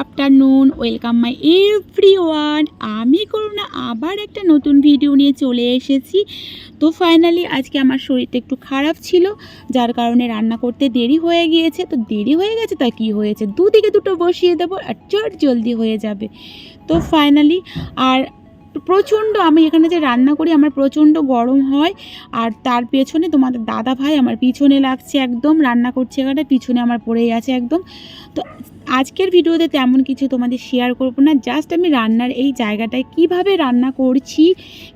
Afternoon welcome my every one আমি করুণা, আবার একটা নতুন ভিডিও নিয়ে চলে এসেছি। তো ফাইনালি আজকে আমার শরীরটা একটু খারাপ ছিল, যার কারণে রান্না করতে দেরি হয়ে গিয়েছে। তো দেরি হয়ে গেছে, তা কি হয়েছে? দুদিকে দুটো বসিয়ে দেবো আর চট জলদি হয়ে যাবে। তো ফাইনালি আর প্রচণ্ড আমি এখানে যে রান্না করি, আমার প্রচণ্ড গরম হয়। আর তার পেছনে তোমাদের দাদা ভাই আমার পিছনে লাগছে একদম, রান্না করছে এখানে, পিছনে আমার পড়েই আছে একদম। তো আজকের ভিডিওতে তেমন কিছু তোমাদের শেয়ার করব না। জাস্ট আমি রান্নার এই জায়গাটায় কীভাবে রান্না করছি,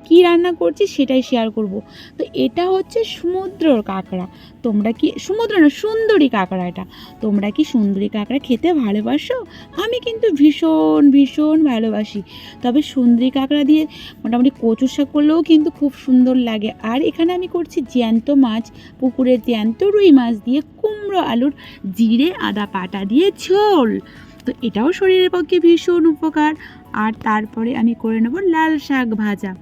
কি রান্না করছি সেটাই শেয়ার করব। তো এটা হচ্ছে সমুদ্রর কাঁকড়া। তোমরা কি সমুদ্র না, সুন্দরী কাঁকড়া এটা। তোমরা কি সুন্দরী কাঁকড়া খেতে ভালোবাসো? আমি কিন্তু ভীষণ ভীষণ ভালোবাসি। তবে সুন্দরী কাঁকড়া দিয়ে মোটামুটি কচু শাক করলেও কিন্তু খুব সুন্দর লাগে। আর এখানে আমি করছি জ্যান্ত মাছ, পুকুরের জ্যান্ত রুই মাছ দিয়ে কুমড়ো, আলুর জিরে, আদা পাটা দিয়ে ঝোল। তো এটাও শরীরের পক্ষে ভীষণ উপকার। আর তারপরে আমি করে নেব লাল শাক ভাজা।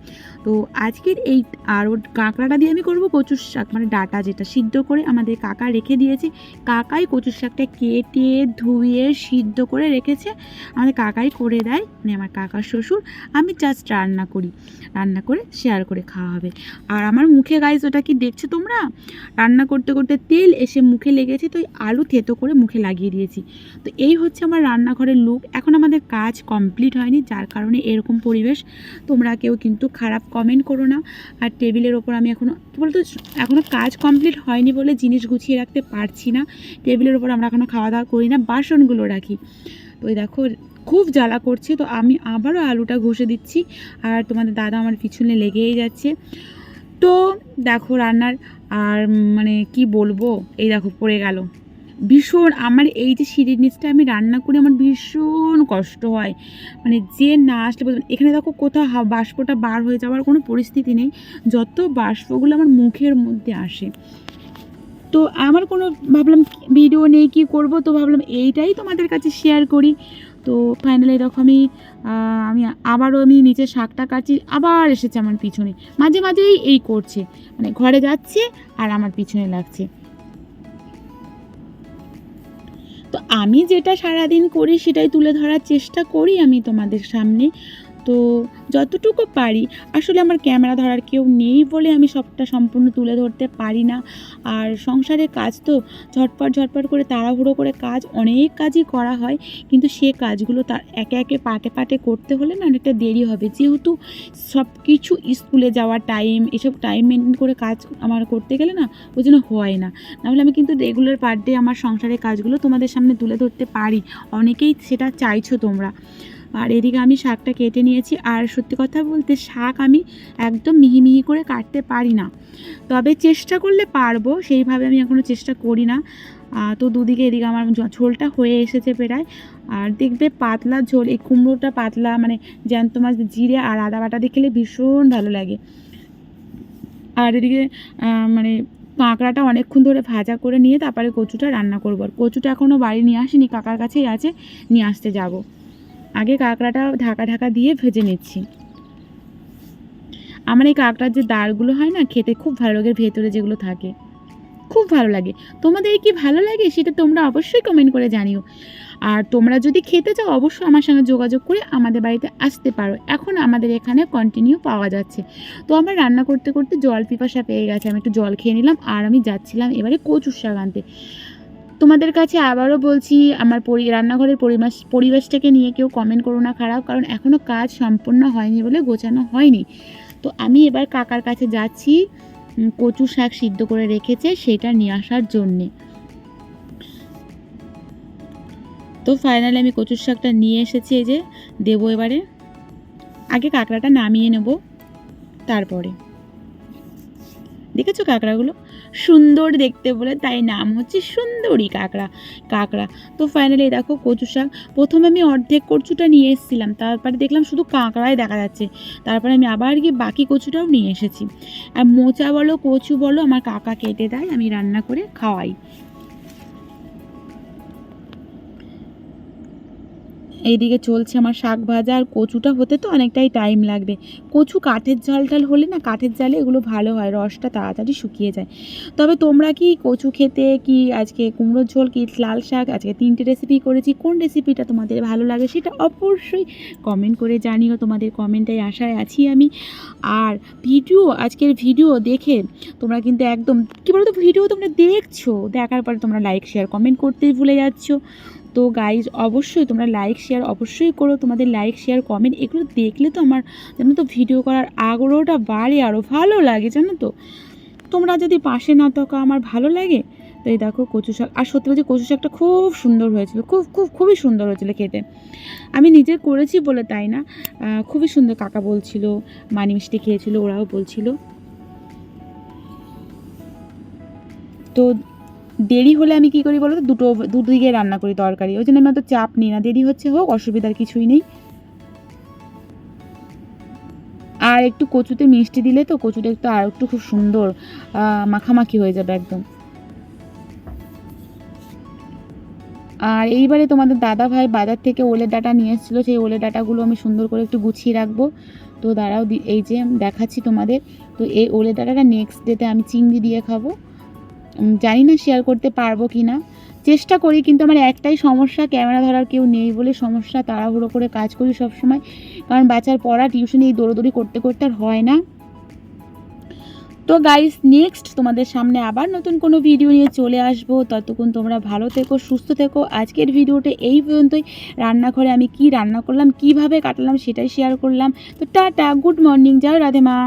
তো আজকের এই আর কাঁকড়াটা দিয়ে আমি করব কচুর শাক মানে ডাটা যেটা সিদ্ধ করে আমাদের কাকা রেখে দিয়েছে। কাকাই কচুর শাকটা কেটে, ধুয়ে, সিদ্ধ করে রেখেছে। আমাদের কাকাই করে দেয় মানে আমার কাকার শ্বশুর। আমি জাস্ট রান্না করি, রান্না করে শেয়ার করে খাওয়া হবে। আর আমার মুখে গাইজ ওটা কি দেখছ তোমরা? রান্না করতে করতে তেল এসে মুখে লেগেছে, তো আলু থেতো করে মুখে লাগিয়ে দিয়েছি। তো এই হচ্ছে আমার রান্নাঘরের লুক এখন আমাদের কাজ কমপ্লিট হয়নি, যার কারণে এরকম পরিবেশ। তোমরা কেউ কিন্তু খারাপ কমেন্ট করো না। আর টেবিলের ওপর আমি এখনও কী বলতো এখনও কাজ কমপ্লিট হয়নি বলে জিনিস গুছিয়ে রাখতে পারছি না। টেবিলের ওপর আমরা এখনও খাওয়া দাওয়া করি না, বাসনগুলো রাখি। তো দেখো, খুব জ্বালা করছে। তো আমি আবারও আলুটা ঘষে দিচ্ছি। আর তোমাদের দাদা আমার পিছনে লেগেই যাচ্ছে। তো দেখো রান্নার আর মানে কি বলব? এই দেখো, পড়ে গেল। ভীষণ আমার এই যে সিঁড়ির নিচটা আমি রান্না করি আমার ভীষণ কষ্ট হয়। মানে যে না আসলে এখানে দেখো কোথাও বাষ্পটা বার হয়ে যাওয়ার কোনো পরিস্থিতি নেই। যত বাষ্পগুলো আমার মুখের মধ্যে আসে। তো আমার কোনো ভাবলাম ভিডিও নেই, কি করব? তো ভাবলাম এইটাই তোমাদের কাছে শেয়ার করি। তো ফাইনালি এরকম আমি আমি আবারও আমি নিচে শাকটা কাটছি, আবার এসেছে আমার পিছনে। মাঝে মাঝেই এই করছে। মানে ঘরে যাচ্ছে আর আমার পিছনে লাগছে। আমি যেটা সারাদিন করি সেটাই তুলে ধরার চেষ্টা করি আমি তোমাদের সামনে। তো যতটুকু পারি। আসলে আমার ক্যামেরা ধরার কেউ নেই বলে আমি সবটা সম্পূর্ণ তুলে ধরতে পারি না। আর সংসারের কাজ তো ঝটপট ঝটপট করে তাড়াহুড়ো করে কাজ, অনেক কাজই করা হয়। কিন্তু সে কাজগুলো তার একে একে, পাটে পাটে করতে হলে না অনেকটা দেরি হবে। যেহেতু সব কিছু স্কুলে যাওয়ার টাইম, এসব টাইম মেনটেন করে কাজ আমার করতে গেলে না ওই জন্য হয় না। নাহলে আমি কিন্তু রেগুলার পার ডে আমার সংসারের কাজগুলো তোমাদের সামনে তুলে ধরতে পারি। অনেকেই সেটা চাইছো তোমরা। আর এদিকে আমি শাকটা কেটে নিয়েছি। আর সত্যি কথা বলতে শাক আমি একদম মিহি মিহি করে কাটতে পারি না। তবে চেষ্টা করলে পারব, সেইভাবে আমি এখনও চেষ্টা করি না। তো দুদিকে এদিকে আমার ঝোলটা হয়ে এসেছে প্রায়। আর দেখবে পাতলা ঝোল, এই কুমড়োটা পাতলা মানে জ্যান্ত মাছ জিরে আর আদা বাটা দিয়ে খেলে ভীষণ ভালো লাগে। আর এদিকে মানে কাঁকড়াটা অনেকক্ষণ ধরে ভাজা করে নিয়ে তারপরে কচুটা রান্না করব। আর কচুটা এখনও বাড়ি নিয়ে আসিনি, কাকার কাছেই আছে, নিয়ে আসতে যাব। আগে কাঁকড়াটা ঢাকা ঢাকা দিয়ে ভেজে নিচ্ছি। আমার এই কাঁকড়ার যে দাঁড়গুলো হয় না, খেতে খুব ভালো লাগে, ভেতরে যেগুলো থাকে। খুব ভালো লাগে। তোমাদের কি ভালো লাগে সেটা তোমরা অবশ্যই কমেন্ট করে জানিও। আর তোমরা যদি খেতে চাও, অবশ্যই আমার সঙ্গে যোগাযোগ করে আমাদের বাড়িতে আসতে পারো। এখন আমাদের এখানে কন্টিনিউ পাওয়া যাচ্ছে। তো আমরা রান্না করতে করতে জল পিপাসা পেয়ে গেছে। আমি একটু জল খেয়ে নিলাম আর আমি যাচ্ছিলাম এবারে কচুর শাক আনতে। তোমাদের কাছে আবারও বলছি, আমার পরি, রান্নাঘরের পরিবেশ পরিবেশটাকে নিয়ে কেউ কমেন্ট করো না খারাপ, কারণ এখনও কাজ সম্পূর্ণ হয়নি বলে গোছানো হয়নি। তো আমি এবার কাকার কাছে যাচ্ছি কচু শাক সিদ্ধ করে রেখেছে সেটা নিয়ে আসার জন্যে। তো ফাইনালি আমি কচুর শাকটা নিয়ে এসেছি এই যে, দেবো এবারে। আগে কাঁকড়াটা নামিয়ে নেব, তারপরে। দেখেছ কাঁকড়াগুলো? সুন্দর দেখতে বলে, তাই নাম হচ্ছে সুন্দরী কাঁকড়া। কাঁকড়া। তো ফাইনালি দেখো কচু শাক। প্রথমে আমি অর্ধেক কচুটা নিয়ে এসেছিলাম, তারপরে দেখলাম শুধু কাঁকড়াই দেখা যাচ্ছে। তারপরে আমি আবার গিয়ে বাকি কচুটাও নিয়ে এসেছি। আর মোচা বলো, কচু বলো, আমার কাকা কেটে দেয়, আমি রান্না করে খাওয়াই। এইদিকে চলছে আমার শাক ভাজা, আর কচুটা হতে তো অনেকটাই টাইম লাগবে। কচু কাঠের জাল টাল হলে না কাঠের জালে এগুলো ভালো হয়, রসটা তাড়াতাড়ি শুকিয়ে যায়। তবে তোমরা কি কচু খেতে, কি আজকে কুমড়োর ঝোল, কি লাল শাক, আজকে তিনটে রেসিপি করেছি, কোন রেসিপিটা তোমাদের ভালো লাগে সেটা অবশ্যই কমেন্ট করে জানিও, তোমাদের কমেন্টাই আশায় আছি আমি। আর ভিডিও আজকের ভিডিও দেখে তোমরা কিন্তু একদম, কী বলতো ভিডিও তোমরা দেখছ, দেখার পরে তোমরা লাইক শেয়ার কমেন্ট করতেই ভুলে যাচ্ছো। তো গাইজ অবশ্যই তোমরা লাইক শেয়ার অবশ্যই করো। তোমাদের লাইক শেয়ার কমেন্ট এগুলো দেখলে তো আমার জানো তো ভিডিও করার আগ্রহটা বাড়ে আরও ভালো লাগে, জানো তো। তোমরা যদি পাশে না থাকো, আমার ভালো লাগে? তো এই দেখো কচু শাক। আর সত্যি বলছি কচু শাকটা খুব সুন্দর হয়েছিল, খুব খুব, খুবই সুন্দর হয়েছিল খেতে। আমি নিজে করেছি বলে তাই না? খুবই সুন্দর কাকা বলছিল, মানি মিষ্টি খেয়েছিল, ওরাও বলছিল। তো দেরি হলে আমি কি করি বলো তো দুটো দুদিকে রান্না করি তরকারি। ওই জন্য আমি অত চাপ নিই না, দেরি হচ্ছে হোক, অসুবিধার কিছুই নেই। আর একটু কচুতে মিষ্টি দিলে তো কচুটা একটু আর একটু খুব সুন্দর মাখামাখি হয়ে যাবে একদম। আর এইবারে তোমাদের দাদা ভাই বাজার থেকে ওলের ডাটা নিয়ে এসেছিল, সেই ওলের ডাটাগুলো আমি সুন্দর করে একটু গুছিয়ে রাখব। তো দাঁড়াও এই যে দেখাচ্ছি তোমাদের। তো এই ওলের ডাটাটা নেক্সট ডেতে আমি চিংড়ি দিয়ে খাব। জানি না শেয়ার করতে পারব কি না চেষ্টা করি, কিন্তু আমার একটাই সমস্যা ক্যামেরা ধরার কেউ নেই বলে সমস্যা, তাড়াহুড়ো করে কাজ করি সব সময় কারণ বাচ্চার পড়া টিউশনি এই দৌড়োদৌড়ি করতে করতে আর হয় না। তো গাইস নেক্সট তোমাদের সামনে আবার নতুন কোনো ভিডিও নিয়ে চলে আসব। ততক্ষণ তোমরা ভালো থেকো, সুস্থ থেকো। আজকের ভিডিওটা এই পর্যন্তই। রান্নাঘরে আমি কি রান্না করলাম, কীভাবে কাটালাম সেটাই শেয়ার করলাম। তো টাটা গুড মর্নিং যাও রাধে মা।